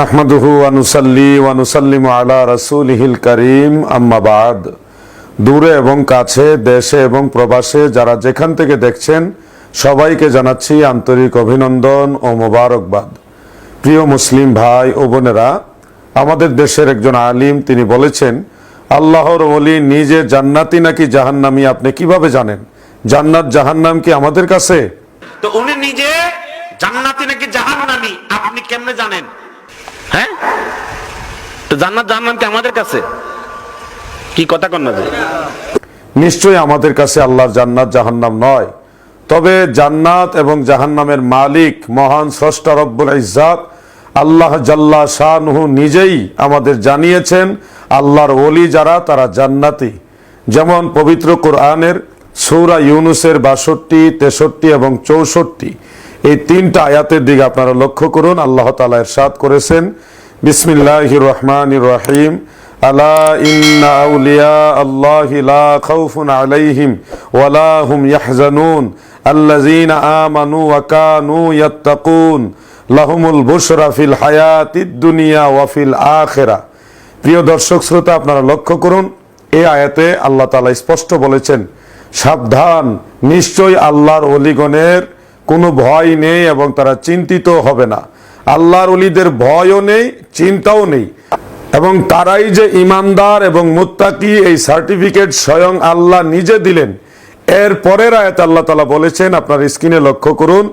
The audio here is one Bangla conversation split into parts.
নাহমাদুহু আনুসাল্লি ওয়ানুসাল্লিম আলা রাসূলিহিল করিম আম্মা বাদ দূরে এবং কাছে, দেশে এবং প্রবাসে যারা যেখান থেকে দেখছেন, সবাইকে জানাচ্ছি আন্তরিক অভিনন্দন ও মোবারকবাদ। প্রিয় মুসলিম ভাই ও বোনেরা, আমাদের দেশের একজন আলিম, তিনি বলেছেন, আল্লাহর ওলি নিজে জান্নাতি নাকি জাহান্নামি, আপনি কীভাবে জানেন? জান্নাত জাহান্নাম কি আমাদের কাছে? তো উনি নিজে জান্নাতি নাকি জাহান্নামি, আপনি কেমনে জানেন? হ্যাঁ? তো জান্নাত জাহান্নাম কি আমাদের কাছে? কি কথা কন না নিশ্চয়ই আমাদের কাছে আল্লাহর জান্নাত জাহান্নাম নয়। তবে জান্নাত এবং জাহান্নামের মালিক, মহান স্রষ্টা রব্বুল আল্লাহ জাল্লা শাহনুহু নিজেই আমাদের জানিয়েছেন, আল্লাহর ওলি যারা, তারা জান্নাতি। যেমন পবিত্র কোরআনের সৌরা ইউনুসের বাষট্টি, তেষট্টি এবং চৌষট্টি। এই তিনটা আয়াতের দিকে আপনারা লক্ষ্য করুন, আল্লাহ তালা এরশাদ করেছেন বিসমিল্লাহ রহমান রহিম আউলিয়া আলাইহিম ওয়ালা হুম প্রিয় দর্শক শ্রোতা, আপনারা লক্ষ্য করুন, এই আয়াতে আল্লাহ তাআলা স্পষ্ট বলেছেন, সাবধান, নিশ্চয়ই আল্লাহর অলিগণের কোনো ভয় নেই এবং তারা চিন্তিত হবে না। আল্লাহর অলিদের ভয়ও নেই, চিন্তাও নেই। এবং তারাই যে ইমানদার এবং মুত্তাকি, এই সার্টিফিকেট স্বয়ং আল্লাহ নিজে দিলেন। এর পরের আয়াত আল্লাহ তালা বলেছেন, আপনার স্ক্রিনে লক্ষ্য করুন,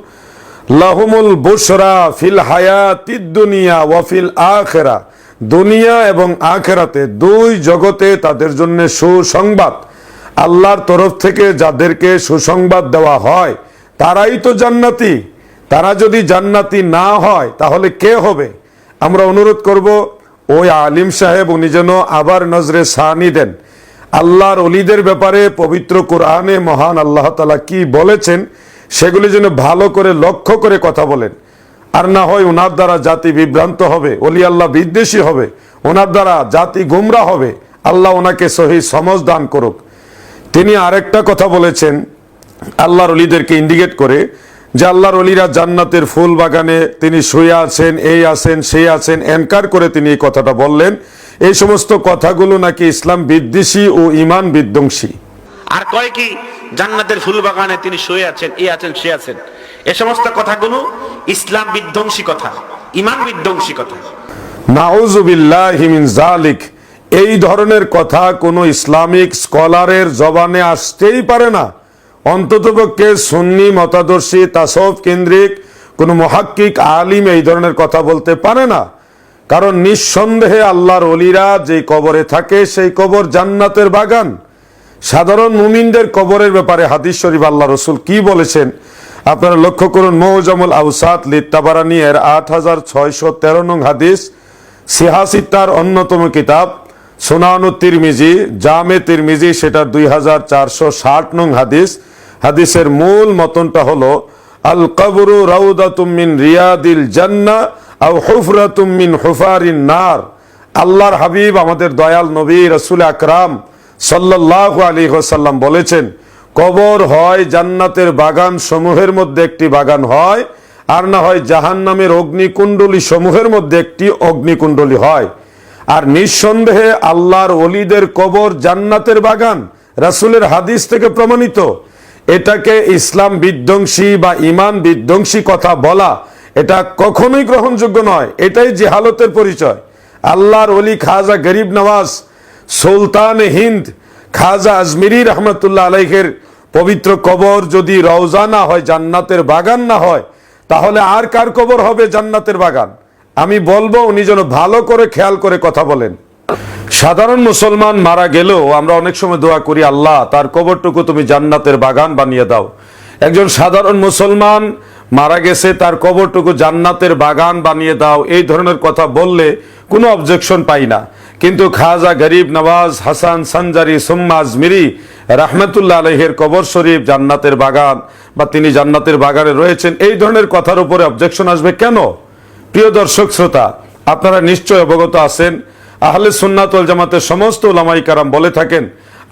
লাহুমুল বুশরা ফিল হায়াতিদ দুনিয়া ওয়াফিল আখেরা। দুনিয়া এবং আখেরাতে দুই জগতে তাদের জন্য সুসংবাদ। আল্লাহর তরফ থেকে যাদেরকে সুসংবাদ দেওয়া হয় তারাই তো জান্নাতি। তারা যদি জান্নাতি না হয়, তাহলে কে হবে? আমরা অনুরোধ করব, ওই আলিম সাহেব, উনি যেন আবার নজরে সানি দেন। আল্লাহর অলিদের ব্যাপারে পবিত্র কোরআনে মহান আল্লাহ তালা কি বলেছেন, সেগুলি যেন ভালো করে লক্ষ্য করে কথা বলেন। আর না হয় ওনার দ্বারা জাতি বিভ্রান্ত হবে, অলি আল্লাহ বিদ্বেষী হবে ওনার দ্বারা জাতি গুমরা হবে, আল্লাহ ওনাকে সহি সমজ দান করুক। তিনি আরেকটা কথা বলেছেন আল্লাহর অলিদেরকে ইন্ডিকেট করে যে আল্লাহর অলিরা জান্নাতের ফুল বাগানে তিনি শুয়ে আছেন এই আছেন সেই আছেন এনকার করে তিনি এই কথাটা বললেন। এই সমস্ত কথাগুলো নাকি ইসলাম বিদ্বেষী ও ইমান বিধ্বংসী। আর কয় কি? জান্নাতের ফুল বাগানে তিনি শুয়ে আছেন এই আছেন সে আছেন। এ সমস্ত কথাগুলো ইসলাম বিধ্বংসী কথা ইমান বিধ্বংসী কথা। নাউজুবিল্লাহি মিন জালিক এই ধরনের কথা কোনো ইসলামিক স্কলারের জবানে আসতেই পারে না। অন্ততপক্ষে সুন্নি মতাদর্শী তাসব কেন্দ্রিক কোনো মহাক্কিক আলিম এই ধরনের কথা বলতে পারে না। কারণ নিঃসন্দেহে আল্লাহর অলিরা যে কবরে থাকে সেই কবর জান্নাতের বাগান। সাধারণ মুমিনদের কবরের ব্যাপারে হাদিস শরীফ আল্লাহ রসুল কি বলেছেন? আপনারা লক্ষ্য করুন, মৌজামুল আউসাদ লিত্তাবারানি এর আট হাজার ছয়শো তেরো নং হাদিস সিহাসিত্তার অন্যতম কিতাব, সোনানু তিরমিজি, জামে তিরমিজি সেটা দুই হাজার চারশো ষাট নং হাদিস হাদিসের মূল মতনটা হলো আল কবরু রাউদাতুম মিন রিয়াদিল জান্না আও হুফরাতুম মিন হুফারিন নার। আল্লাহর হাবিব আমাদের দয়াল নবী রসুল আকরাম সাল্লাহ আলী সাল্লাম বলেছেন, কবর হয় জান্নাতের বাগান সমূহের মধ্যে একটি বাগান হয়, আর না হয় জাহান নামের অগ্নিকুণ্ডলী সমূহের মধ্যে একটি অগ্নিকুণ্ডলী হয়। আর নিঃসন্দেহে আল্লাহর অলিদের কবর জান্নাতের বাগান, রাসুলের হাদিস থেকে প্রমাণিত। এটাকে ইসলাম বিধ্বংসী বা ইমান বিধ্বংসী কথা বলা, এটা কখনোই গ্রহণযোগ্য নয়। এটাই জেহালতের পরিচয়। আল্লাহর অলি খাজা গরিব নওয়াজ সুলতান হিন্দ, খাজা আজমিরি রহমতুল্লাহ আলাইহের পবিত্র কবর যদি রওজা না হয়, জান্নাতের বাগান না হয়, তাহলে আর কার কবর হবে জান্নাতের বাগান? আমি বলব, উনি যেন ভালো করে খেয়াল করে কথা বলেন। সাধারণ মুসলমান মারা গেলেও আমরা অনেক সময় দোয়া করি, আল্লাহ, তার কবরটুকু তুমি জান্নাতের বাগান বানিয়ে দাও। একজন সাধারণ মুসলমান মারা গেছে, তার কবরটুকু জান্নাতের বাগান বানিয়ে দাও। এই ধরনের কথা বললে কোনো অবজেকশন পাই না। কিন্তু খাজা গরিব নওয়াজ, হাসান সঞ্জারি সুম্মা, আজমিরি রাহমাতুল্লাহ আলহের কবর শরীফ জান্নাতের বাগান বা তিনি জান্নাতের বাগানে রয়েছেন, এই ধরনের কথার উপরে অবজেকশন আসবে কেন? প্রিয় দর্শক, শ্রোতা, আপনারা নিশ্চয় অবগত আছেন আহলে সুন্নাতুল জামাতের সমস্ত ওলামাই কারাম বলে থাকেন,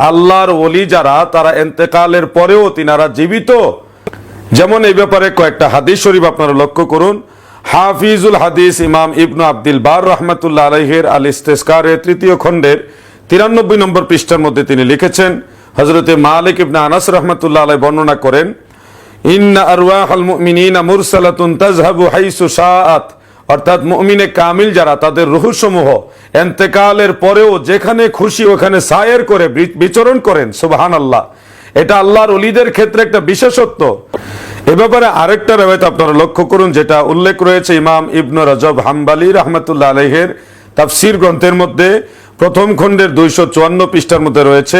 আল্লাহর ওলি যারা, তারা এন্তেকালের পরেও তিনারা জীবিত। যেমন এই ব্যাপারে কয়েকটা হাদিস শরীফ আপনারা লক্ষ্য করুন। হাফিজুল হাদিস ইমাম ইবনু আব্দুল বার রহমতুল্লাহ আলহের আল ইস্তেস্কারের তৃতীয় খণ্ডের তিরানব্বই নম্বর পৃষ্ঠার মধ্যে তিনি লিখেছেন হজরতে মালিক ইবনা আনাস রহমতুল্লাহ আলাই বর্ণনা করেন, ইন্না আরওয়াহাল মুমিনিনা মুরসালাতুন তাজহাবু হাইসু শাআত। অর্থাৎ মুমিনে কামিল যারা, তাদের রুহসমূহ এন্তেকালের পরেও যেখানে খুশি, ওখানে সায়ের করে বিচরণ করেন সুবাহান আল্লাহ এটা আল্লাহর অলিদের ক্ষেত্রে একটা বিশেষত্ব। এ ব্যাপারে আরেকটা রেওয়ায়ত আপনারা লক্ষ্য করুন, যেটা উল্লেখ রয়েছে ইমাম ইবনু রজব হাম্বালি রহমতুল্লাহ আলহের তাফসির গ্রন্থের মধ্যে, প্রথম খণ্ডের দুইশো চুয়ান্ন পৃষ্ঠার মধ্যে রয়েছে।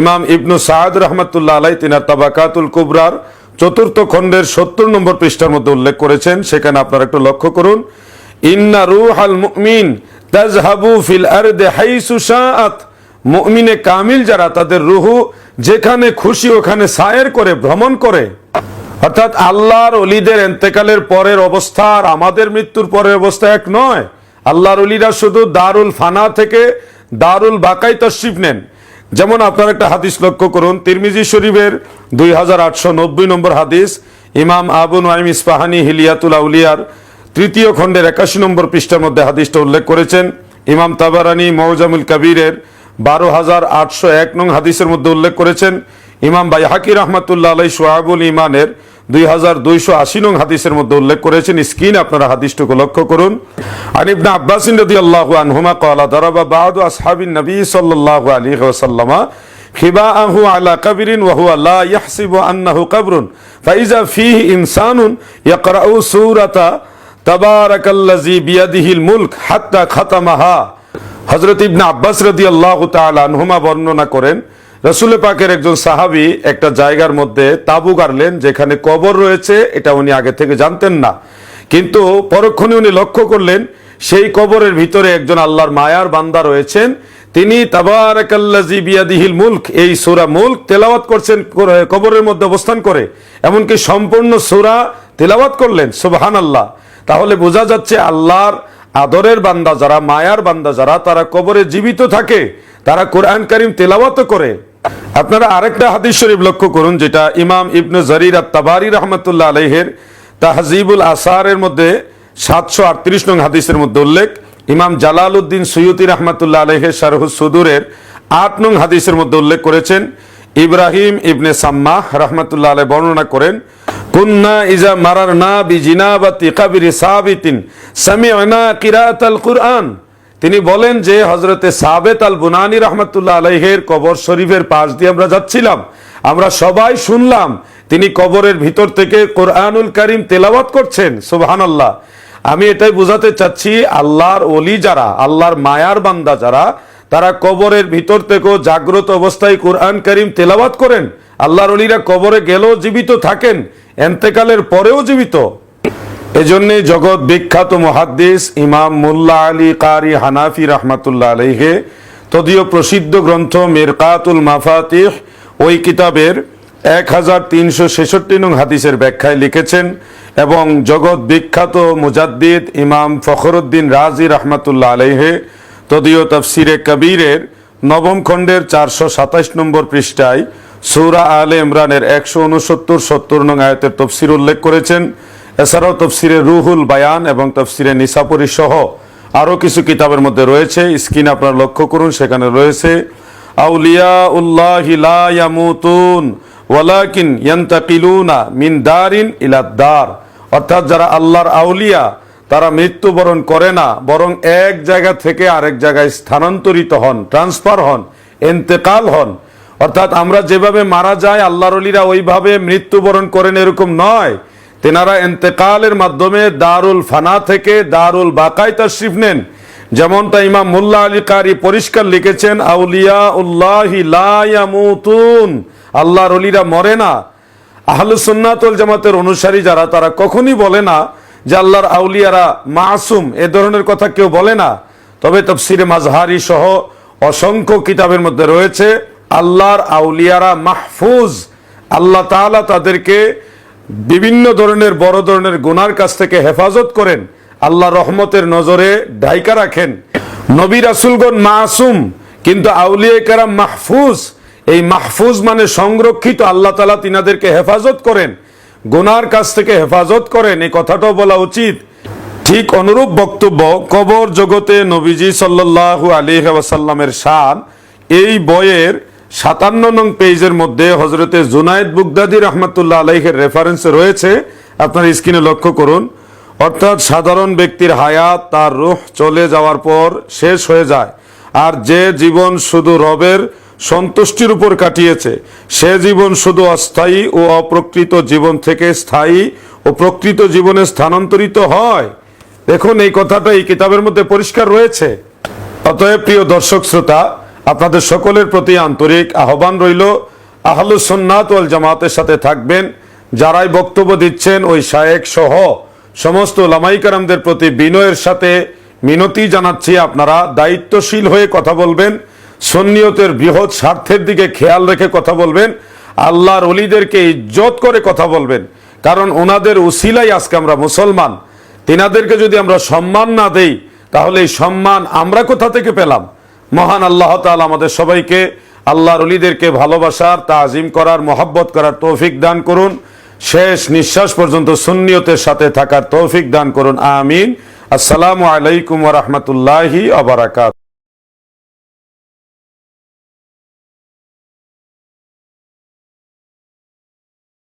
ইমাম ইবনু সাদ রহমতুল্লাহ আলাই তিনার তাবাকাতুল কুবরার চতুর্থ খণ্ডের সত্তর নম্বর পৃষ্ঠার মধ্যে উল্লেখ করেছেন, সেখানে আপনারা একটু লক্ষ্য করুন। ইন্না রুহাল মুমিন তাজহাবু ফিল আরদে হাইসু শাআত। মুমিনে কামিল যারা, তাদের রুহু যেখানে খুশি, ওখানে সায়ের করে, ভ্রমণ করে। অর্থাৎ আল্লাহর অলিদের এন্তেকালের পরের অবস্থা আর আমাদের মৃত্যুর পরের অবস্থা এক নয়। আল্লাহর অলিরা শুধু দারুল ফানা থেকে দারুল বাকাই তশরিফ নেন। যেমন আপনার একটা হাদিস লক্ষ্য করুন, তিরমিজি শরীফের দুই হাজার আটশো নব্বই নম্বর হাদিস, ইমাম আবু নাইম ইস্পাহানি হিলিয়াতুল আউলিয়ার তৃতীয় খণ্ডের একাশি নম্বর পৃষ্ঠার মধ্যে হাদিসটা উল্লেখ করেছেন। ইমাম তাবারানি মৌজামুল কাবিরের বারো হাজার আটশো এক নং হাদিসের মধ্যে উল্লেখ করেছেন। ইমাম বাই হাকির রহমতুল্লাহ আলাই সোহাবুল ইমানের দুই হাজার দুইশো আশি নং হাদিসের মধ্যে উল্লেখ করেছেন স্ক্রিন আপনারা হাদিসটুকু লক্ষ্য করুন। আনিবনা আব্বাসিন রদি আল্লাহ আনহুমা কলা দারাবা বাহাদু আসহাবিন নবী সাল্লাহ আলী ওসাল্লামা খিবাআহু আলা কাবিরিন ওয়া হুয়া লা ইয়াহসিবু আন্নাহু কাবরুন, ফাইজা ফীহি ইনসানুন ইয়াকরাউ সূরাতা তাবারাকাল্লাযী বিয়াদিহিল মুলক হাত্তা খাতামাহা। হযরত ইবনে আব্বাস রাদিয়াল্লাহু তাআলা আনহুমা বর্ণনা করেন রসুল পাকের একজন সাহাবি একটা জায়গার মধ্যে তাবু গাড়লেন, যেখানে কবর রয়েছে, এটা উনি আগে থেকে জানতেন না। কিন্তু পরক্ষণে উনি লক্ষ্য করলেন, সেই কবরের ভিতরে একজন আল্লাহর মায়ার বান্দা রয়েছেন। তিনি তাবারাকাল্লাজি বিয়াদিহিল মুলক, এই সূরা মুলক তেলাওয়াত করছেন কবরের মধ্যে অবস্থান করে। এমনকি সম্পূর্ণ সূরা তেলাওয়াত করলেন, সুবহানাল্লাহ। তাহলে বোঝা যাচ্ছে আল্লাহর আদরের বান্দা যারা, মায়ার বান্দা যারা, তারা কবরে জীবিত থাকে, তারা কোরআন করিম তেলাওয়াত করে। আপনারা আরেকটা হাদিস শরীফ লক্ষ্য করুন, যেটা ইমাম ইবনে জরির আত তাবারি রহমতুল্লাহ আলহের তাহজিবুল আসারের মধ্যে সাতশো আটত্রিশ নং হাদিসের মধ্যে উল্লেখ। ইমাম জালাল উদ্দিন সৈয়দি রহমতুল্লাহ আলহের শারহুস সুদুরের আট নং হাদিসের মধ্যে উল্লেখ করেছেন, ইব্রাহিম ইবনে সাম্মাহ রহমতুল্লাহ আলাই বর্ণনা করেন, কুন্না ইজা মারার না বিজিনাবাতি কাবিরি সাবিতিন সামিআনা কিরাত আল কুরআন। তিনি বলেন যে হজরতে সাবেত আল বুনানি রহমতুল্লাহ আলাইহের কবর শরীফের পাশ দিয়ে আমরা যাচ্ছিলাম। আমরা সবাই শুনলাম, তিনি কবরের ভিতর থেকে কোরআনুল করিম তেলাওয়াত করছেন। সুবহানাল্লাহ। আমি এটাই বোঝাতে চাচ্ছি, আল্লাহর অলি যারা, আল্লাহর মায়ার বান্দা যারা, তারা কবরের ভিতর থেকেও জাগ্রত অবস্থায় কোরআন করিম তেলাওয়াত করেন। আল্লাহর অলিরা কবরে গেলেও জীবিত থাকেন, এন্তেকালের পরেও জীবিত। এজন্য জগৎ বিখ্যাত মহাদ্দেশ ইমাম মোল্লা আলী কারি হানাফি রহমাতুল্লাহ আলহে তদীয় প্রসিদ্ধ গ্রন্থ মেরকাতুল মাফাতিহ, ওই কিতাবের এক হাজার তিনশো ছেষট্টি নং হাদিসের ব্যাখ্যায় লিখেছেন এবং জগৎ বিখ্যাত মুজাদ্দিদ ইমাম ফখরুদ্দিন রাজি রহমাতুল্লাহ আলহে তদীয় তফসিরে কবিরের নবম খণ্ডের চারশো সাতাশ নম্বর পৃষ্ঠায় সৌরা আলে ইমরানের একশো উনসত্তর সত্তর নং আয়তের তফসির উল্লেখ করেছেন। এছাড়াও তফসিরে রুহুল বায়ান এবং তফসিরে নিসাপুরি সহ আরও কিছু কিতাবের মধ্যে রয়েছে। স্ক্রিন আপনারা লক্ষ্য করুন, সেখানে রয়েছে আউলিয়া উল্লাহ ইয়ামুতুন ওয়ালাকিন ইয়ান্তাকিলুনা মিন দারিন ইলা দার অর্থাৎ যারা আল্লাহর আউলিয়া, তারা মৃত্যুবরণ করে না, বরং এক জায়গা থেকে আরেক জায়গায় স্থানান্তরিত হন, ট্রান্সফার হন, এন্তেকাল হন। অর্থাৎ আমরা যেভাবে মারা যায় আল্লাহর অলিরা ওইভাবে মৃত্যুবরণ করেন এরকম নয়। তেনারা এন্তেকালের মাধ্যমে দারুল ফানা থেকে দারুল বাকায় তশরিফ নেন। যেমনটা ইমাম মুল্লা আলী কারি পরিষ্কার লিখেছেন, আউলিয়া উল্লাহি লা ইয়ামুতুন। আল্লাহর অলিরা মরে না। আহলু সুন্নাতুল জামাতের অনুসারী যারা, তারা কখনই বলে না যে আল্লাহর আউলিয়ারা মাসুম, এ ধরনের কথা কেউ বলে না। তবে তফসিরে মাজহারি সহ অসংখ্য কিতাবের মধ্যে রয়েছে, আল্লাহর আউলিয়ারা মাহফুজ। আল্লাহ তাআলা তাদেরকে বিভিন্ন ধরনের, বড় ধরনের গোনার কাছ থেকে হেফাজত করেন, আল্লাহ রহমতের নজরে ঢাইকা রাখেন। নবী রাসুলগণ মাসুম, কিন্তু আউলিয়া কারাম মাহফুজ। এই মাহফুজ মানে সংরক্ষিত, আল্লাহ তালা তিনাদেরকে হেফাজত করেন। গোনার কাছ থেকে হেফাজত করেন, এই কথাটাও বলা উচিত। ঠিক অনুরূপ বক্তব্য, কবর জগতে নবীজি সাল্লাল্লাহু আলাইহি ওয়াসাল্লামের শান, এই বইয়ের সাতান্ন নং পেজের মধ্যে হজরতে জুনায়দ বুগদাদি রহমতুল্লাহ আলাইহের রেফারেন্সে রয়েছে। আপনার স্ক্রিনে লক্ষ্য করুন। অর্থাৎ সাধারণ ব্যক্তির হায়াত, তার রুহ চলে যাওয়ার পর শেষ হয়ে যায়। আর যে জীবন শুধু রবের সন্তুষ্টির উপর কাটিয়েছে, সে জীবন শুধু অস্থায়ী ও অপ্রকৃত জীবন থেকে স্থায়ী ও প্রকৃত জীবনে স্থানান্তরিত হয়। দেখুন, এই কথাটা এই কিতাবের মধ্যে পরিষ্কার রয়েছে। অতএব, প্রিয় দর্শক, শ্রোতা আপনাদের সকলের প্রতি আন্তরিক আহ্বান রইল। আহলুস সুন্নাত ওয়াল জামাতের সাথে থাকবেন, যারাই বক্তব্য দিচ্ছেন ওই শায়েক সহ। সমস্ত লামাইকারামদের প্রতি বিনয়ের সাথে মিনতি জানাচ্ছি, আপনারা দায়িত্বশীল হয়ে কথা বলবেন, সন্নিয়তের বৃহৎ স্বার্থের দিকে খেয়াল রেখে কথা বলবেন, আল্লাহর অলিদেরকে ইজ্জত করে কথা বলবেন। কারণ ওনাদের উসিলাই আজকে আমরা মুসলমান। তিনাদেরকে যদি আমরা সম্মান না দেই, তাহলে এই সম্মান আমরা কোথা থেকে পেলাম? মহান আল্লাহ তাল আমাদের সবাইকে, আল্লাহর অলিদেরকে ভালোবাসার, তাজিম করার, মহাব্বত করার তৌফিক দান করুন। শেষ নিঃশ্বাস পর্যন্ত সুন্নিয়তের সাথে থাকার তৌফিক দান করুন। আমিন। আসসালামু আলাইকুম রহমতুল্লাহি আবরাকাত